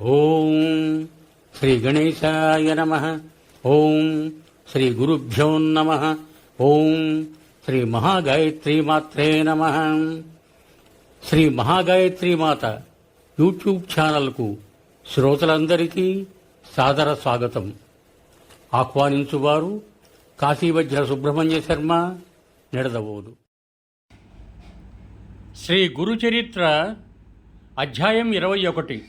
ఓం శ్రీ గణేశాయ నమ. ఓం శ్రీ గురుభ్యో నమ. ఓం శ్రీ మహాగాయత్రి మాత్రే నమ. శ్రీ మహాగాయత్రి మాత యూట్యూబ్ ఛానల్కు శ్రోతలందరికీ సాదర స్వాగతం. ఆహ్వానించువారు కాశీవజ్ర సుబ్రహ్మణ్య శర్మ నిడదవోదు. శ్రీ గురుచరిత్ర అధ్యాయం ఇరవై ఒకటి.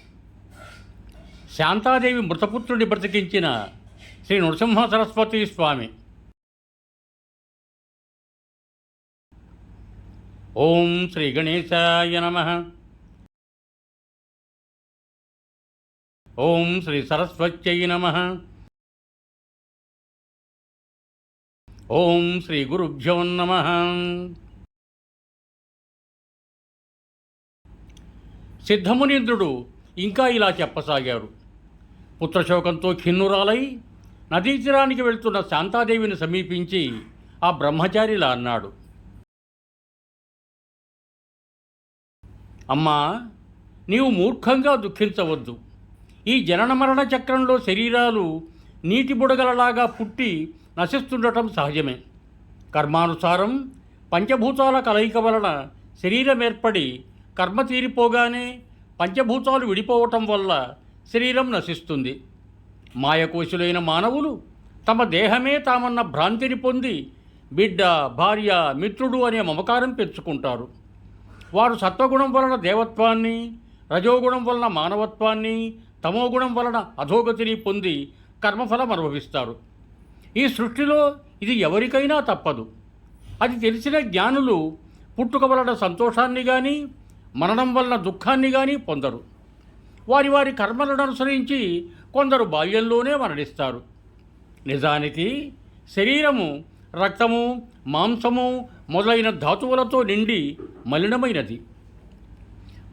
శాంతాదేవి మృతపుత్రుడి బ్రతికించిన శ్రీ నృసింహ సరస్వతి స్వామి. ఓం శ్రీ గణేశాయ నమ. ఓం శ్రీ సరస్వత్యై నమ. ఓం శ్రీ గురుభ్యో నమ. సిద్ధమునీంద్రుడు ఇంకా ఇలా చెప్పసాగారు. పుత్రశోకంతో ఖిన్నురాలై నదీ తీరానికి వెళ్తున్న శాంతాదేవిని సమీపించి ఆ బ్రహ్మచారిలా అన్నాడు. అమ్మా నీవు మూర్ఖంగా దుఃఖించవద్దు. ఈ జనన మరణ చక్రంలో శరీరాలు నీటి బుడగలలాగా పుట్టి నశిస్తుండటం సహజమే. కర్మానుసారం పంచభూతాల కలయిక వలన శరీరం ఏర్పడి కర్మ తీరిపోగానే పంచభూతాలు విడిపోవటం వల్ల శరీరం నశిస్తుంది. మాయకోశులైన మానవులు తమ దేహమే తామన్న భ్రాంతిని పొంది బిడ్డ భార్య మిత్రుడు అనే మమకారం పెంచుకుంటారు. వారు సత్వగుణం వలన దేవత్వాన్ని రజోగుణం వలన మానవత్వాన్ని తమోగుణం వలన అధోగతిని పొంది కర్మఫలం అనుభవిస్తారు. ఈ సృష్టిలో ఇది ఎవరికైనా తప్పదు. అది తెలిసిన జ్ఞానులు పుట్టుక వలన సంతోషాన్ని కానీ మరణం వలన దుఃఖాన్ని కానీ పొందరు. వారి వారి కర్మలను అనుసరించి కొందరు బాల్యంలోనే మరణిస్తారు. నిజానికి శరీరము రక్తము మాంసము మొదలైన ధాతువులతో నిండి మలినమైనది.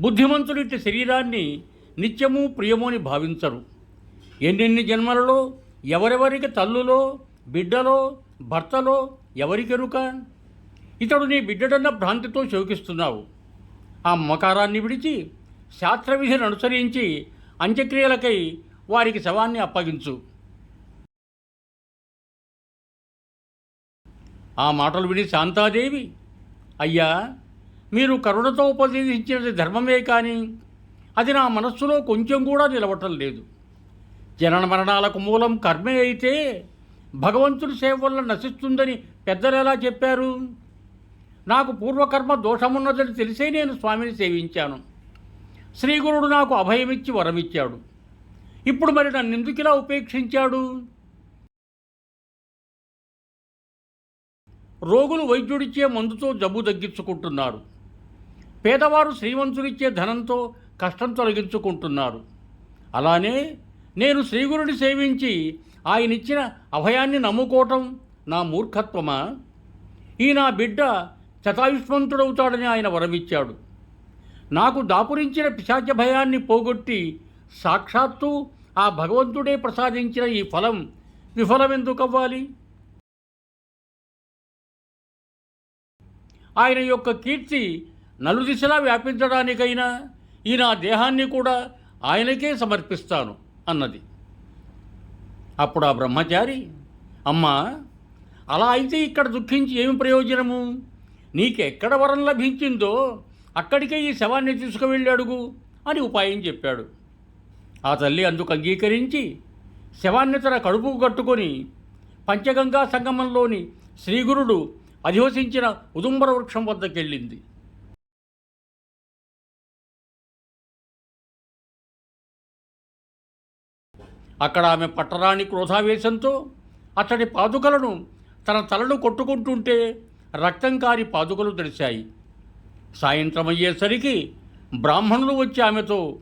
బుద్ధిమంతులు ఇట్టి శరీరాన్ని నిత్యము ప్రియము అని భావించరు. ఎన్నెన్ని జన్మలలో ఎవరెవరికి తల్లులో బిడ్డలో భర్తలో ఎవరికెరుక? ఇతడు నీ బిడ్డడన్న భ్రాంతితో శోకిస్తున్నావు. ఆ మకారాన్ని విడిచి శాస్త్రవిధిని అనుసరించి అంత్యక్రియలకై వారికి శవాన్ని అప్పగించు. ఆ మాటలు విని శాంతాదేవి అయ్యా మీరు కరుణతో ఉపదేశించినది ధర్మమే కానీ అది నా మనస్సులో కొంచెం కూడా నిలవటం లేదు. జనన మరణాలకు మూలం కర్మే అయితే భగవంతుడి సేవ వల్ల నశిస్తుందని పెద్దలు ఎలా చెప్పారు? నాకు పూర్వకర్మ దోషమున్నదని తెలిసే నేను స్వామిని సేవించాను. శ్రీగురుడు నాకు అభయమిచ్చి వరమిచ్చాడు. ఇప్పుడు మరి నన్ను ఎందుకు ఇలా ఉపేక్షించాడు? రోగులు వైద్యుడిచ్చే మందుతో జబ్బు తగ్గించుకుంటున్నారు. పేదవారు శ్రీమంతుడిచ్చే ధనంతో కష్టం తొలగించుకుంటున్నారు. అలానే నేను శ్రీగురుని సేవించి ఆయనిచ్చిన అభయాన్ని నమ్ముకోవటం నా మూర్ఖత్వమా? ఈ నా బిడ్డ శతాయుష్మంతుడవుతాడని ఆయన వరమిచ్చాడు. నాకు దాపురించిన పిశాచ భయాన్ని పోగొట్టి సాక్షాత్తు ఆ భగవంతుడే ప్రసాదించిన ఈ ఫలం విఫలమెందుకవ్వాలి? ఆయన యొక్క కీర్తి నలుదిశలా వ్యాపించడానికైనా ఈ నా దేహాన్ని కూడా ఆయనకే సమర్పిస్తాను అన్నది. అప్పుడు ఆ బ్రహ్మచారి అమ్మా అలా అయితే ఇక్కడ దుఃఖించి ఏమి ప్రయోజనము? నీకెక్కడ వరం లభించిందో అక్కడికే ఈ శవాన్ని తీసుకువెళ్ళాడుగు అని ఉపాయం చెప్పాడు. ఆ తల్లి అందుకు అంగీకరించి శవాన్ని తన కడుపుకు కట్టుకొని పంచగంగా సంగమంలోని శ్రీగురుడు అధివసించిన ఉదుంబర వృక్షం వద్దకెళ్ళింది. అక్కడ ఆమె పట్టరాని క్రోధావేశంతో అతడి పాదుకలను తన తలను కొట్టుకుంటుంటే రక్తం కారి పాదుకలు తెరిచాయి. సాయంత్రం అయ్యేసరికి బ్రాహ్మణులు వచ్చి ఆమెతో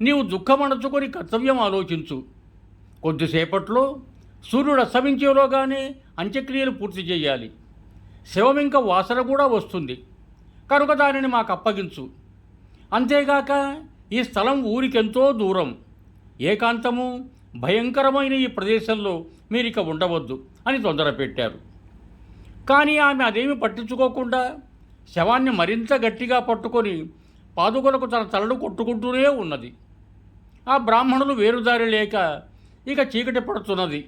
నీవు దుఃఖమణచుకొని కర్తవ్యం ఆలోచించు. కొద్దిసేపట్లో సూర్యుడు అస్తమించేలోగానే అంత్యక్రియలు పూర్తి చేయాలి. శవం ఇంకా వాసన కూడా వస్తుంది. కనుక దానిని మాకు అప్పగించు అంతేగాక ఈ స్థలం ఊరికెంతో దూరం. ఏకాంతము భయంకరమైన ఈ ప్రదేశంలో మీరిక ఉండవద్దు అని తొందర పెట్టారు కానీ ఆమె అదేమి పట్టించుకోకుండా శవాన్ని మరింత గట్టిగా పట్టుకొని పాదుకలకు తన తలను కొట్టుకుంటూనే ఉన్నది. ఆ బ్రాహ్మణులు వేరుదారి లేక ఇక చీకటి పడుతున్నది.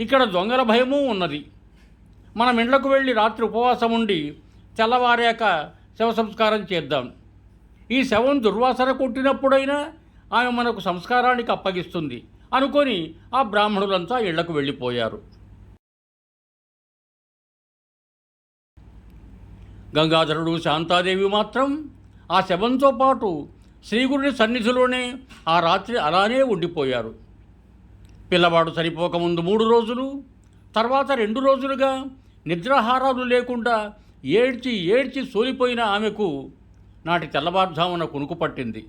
ఇక్కడ దొంగల భయమూ ఉన్నది. మనం ఇండ్లకు వెళ్ళి రాత్రి ఉపవాసం ఉండి తెల్లవారాక శవ సంస్కారం చేద్దాం. ఈ శవం దుర్వాసన కొట్టినప్పుడైనా ఆమె మనకు సంస్కారానికి అప్పగిస్తుంది అనుకొని ఆ బ్రాహ్మణులంతా ఇళ్ళకు వెళ్ళిపోయారు. గంగాధరుడు శాంతాదేవి మాత్రం ఆ శవంతో పాటు శ్రీగురుని సన్నిధిలోనే ఆ రాత్రి అలానే ఉండిపోయారు. పిల్లవాడు చనిపోకముందు మూడు రోజులు తర్వాత రెండు రోజులుగా నిద్రాహారాలు లేకుండా ఏడ్చి ఏడ్చి సోలిపోయిన ఆమెకు నాటి తెల్లవారుజామున కొనుకు పట్టింది.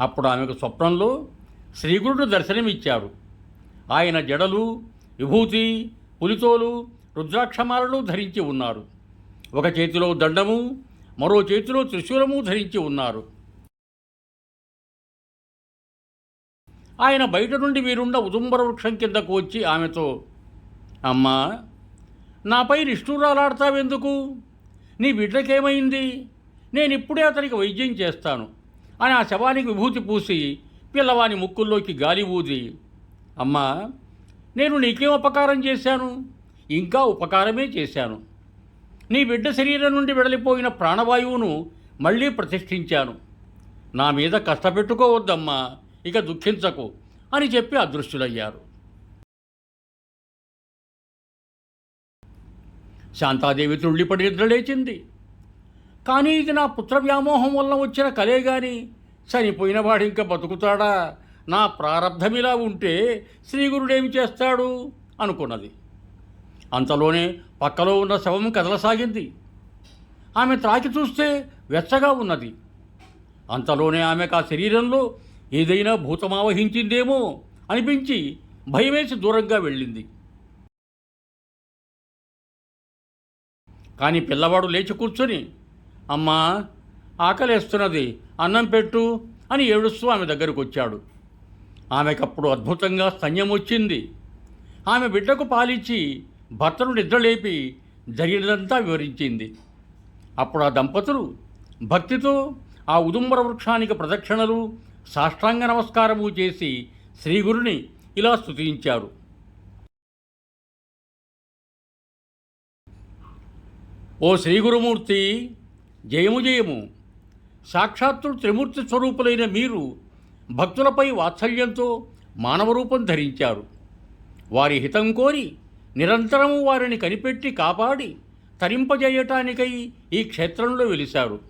అప్పుడు ఆమెకు స్వప్నంలో శ్రీగురుడు దర్శనమిచ్చారు. ఆయన జడలు విభూతి పులితోలు రుద్రాక్షమాలను ధరించి ఉన్నారు. ఒక చేతిలో దండము మరో చేతిలో త్రిశూలము ధరించి ఉన్నారు. ఆయన బయట నుండి మీరున్న ఉదుంబర వృక్షం కిందకు వచ్చి ఆమెతో అమ్మా నాపై నిష్ఠూరాలాడతావెందుకు? నీ బిడ్డకేమైంది? నేను ఇప్పుడే అతనికి వైద్యం చేస్తాను. అని ఆ శవానికి విభూతి పూసి పిల్లవాని ముక్కుల్లోకి గాలి ఊది అమ్మా నేను నీకేం ఉపకారం చేశాను? ఇంకా ఉపకారమే చేశాను. నీ బిడ్డ శరీరం నుండి వెడలిపోయిన ప్రాణవాయువును మళ్ళీ ప్రతిష్ఠించాను. నా మీద కష్టపెట్టుకోవద్దమ్మా ఇక దుఃఖించకు అని చెప్పి అదృశ్యులయ్యారు. శాంతాదేవి తుళ్ళిపడి నిద్రలేచింది. కానీ ఇది నా పుత్ర వ్యామోహం వల్ల వచ్చిన కలే గాని చనిపోయినవాడు ఇంకా బతుకుతాడా? నా ప్రారంధమిలా ఉంటే శ్రీగురుడేమి చేస్తాడు? అనుకున్నది. అంతలోనే పక్కలో ఉన్న శవం కదలసాగింది. ఆమె త్రాకి చూస్తే వెచ్చగా ఉన్నది. అంతలోనే ఆమెకు ఆ శరీరంలో ఏదైనా భూతమావహించిందేమో అనిపించి భయమేసి దూరంగా వెళ్ళింది. కానీ పిల్లవాడు లేచి కూర్చొని అమ్మా ఆకలేస్తున్నది అన్నం పెట్టు అని ఏడుస్తూ ఆమె దగ్గరకు వచ్చాడు. ఆమెకప్పుడు అద్భుతంగా స్తన్యం వచ్చింది ఆమె బిడ్డకు పాలిచ్చి భర్తను నిద్రలేపి జరిగినదంతా వివరించింది. అప్పుడు ఆ దంపతులు భక్తితో ఆ ఉదుంబర వృక్షానికి ప్రదక్షిణలు సాష్టాంగ నమస్కారము చేసి శ్రీగురుని ఇలా స్తుతించారు. ఓ శ్రీగురుమూర్తి జయము జయము. సాక్షాత్తు త్రిమూర్తి స్వరూపులైన మీరు భక్తులపై వాత్సల్యంతో మానవ రూపం ధరించారు. వారి హితం కోరి నిరంతరము వారిని కనిపెట్టి కాపాడి తరింపజేయటానికై ఈ క్షేత్రంలో వెలిశారు.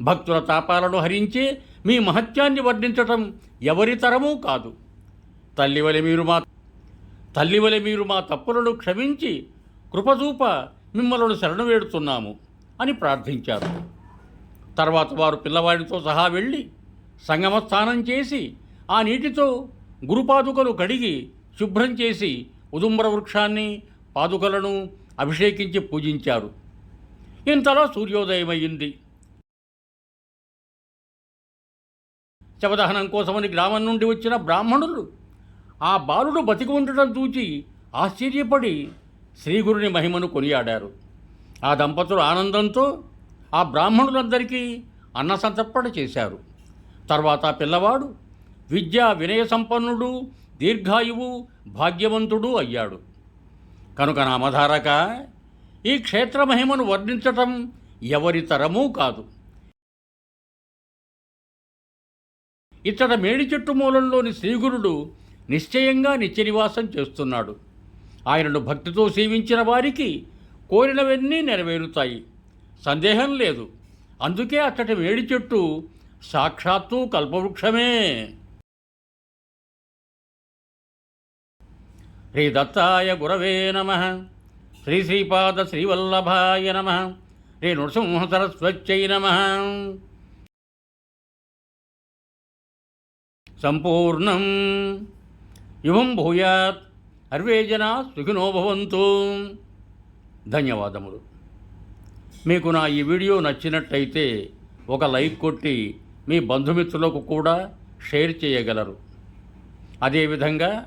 భక్తుల తాపాలను హరించే మీ మహత్యాన్ని వర్ణించటం ఎవరి తరమూ కాదు. తల్లివలె మీరు మా తల్లివలె మీరు మా తప్పులను క్షమించి కృపచూప మిమ్మలను శరణు వేడుతున్నాము అని ప్రార్థించారు. తర్వాత వారు పిల్లవాడితో సహా వెళ్ళి సంగమ స్నానం చేసి ఆ నీటితో గురుపాదుకలు కడిగి శుభ్రం చేసి ఉదుంబర వృక్షాన్ని పాదుకలను అభిషేకించి పూజించారు. ఇంతలో సూర్యోదయమయ్యింది. శవదహనం కోసమని గ్రామం నుండి వచ్చిన బ్రాహ్మణులు ఆ బాలుడు బతికి ఉండటం చూచి ఆశ్చర్యపడి శ్రీగురుని మహిమను కొనియాడారు. ఆ దంపతులు ఆనందంతో ఆ బ్రాహ్మణులందరికీ అన్న సంతర్పణ చేశారు. తర్వాత ఆ పిల్లవాడు విద్య వినయ సంపన్నుడు దీర్ఘాయువు భాగ్యవంతుడు అయ్యాడు. కనుక నామధారక ఈ క్షేత్ర మహిమను వర్ణించటం ఎవరి తరమూ కాదు. ఇతడ మేడి చెట్టు మూలంలోని శ్రీగురుడు నిశ్చయంగా నిత్యనివాసం చేస్తున్నాడు. ఆయనను భక్తితో సేవించిన వారికి కోరినవన్నీ నెరవేరుతాయి. సందేహం లేదు. అందుకే అతడి వేడి చెట్టు సాక్షాత్తు కల్పవృక్షమే. శ్రీ దత్తాయ గురవే నమ. శ్రీ శ్రీపాద శ్రీవల్లభాయ నమ. శ్రీ నృసింహ సరస్వత్యై నమ. సంపూర్ణం యువం భూయాత్. అర్వే జనా సుఖినో భవంతు. ధన్యవాదములు. మీకు నా ఈ వీడియో నచ్చినట్టయితే ఒక లైక్ కొట్టి మీ బంధుమిత్రులకు కూడా షేర్ చేయగలరు. అదేవిధంగా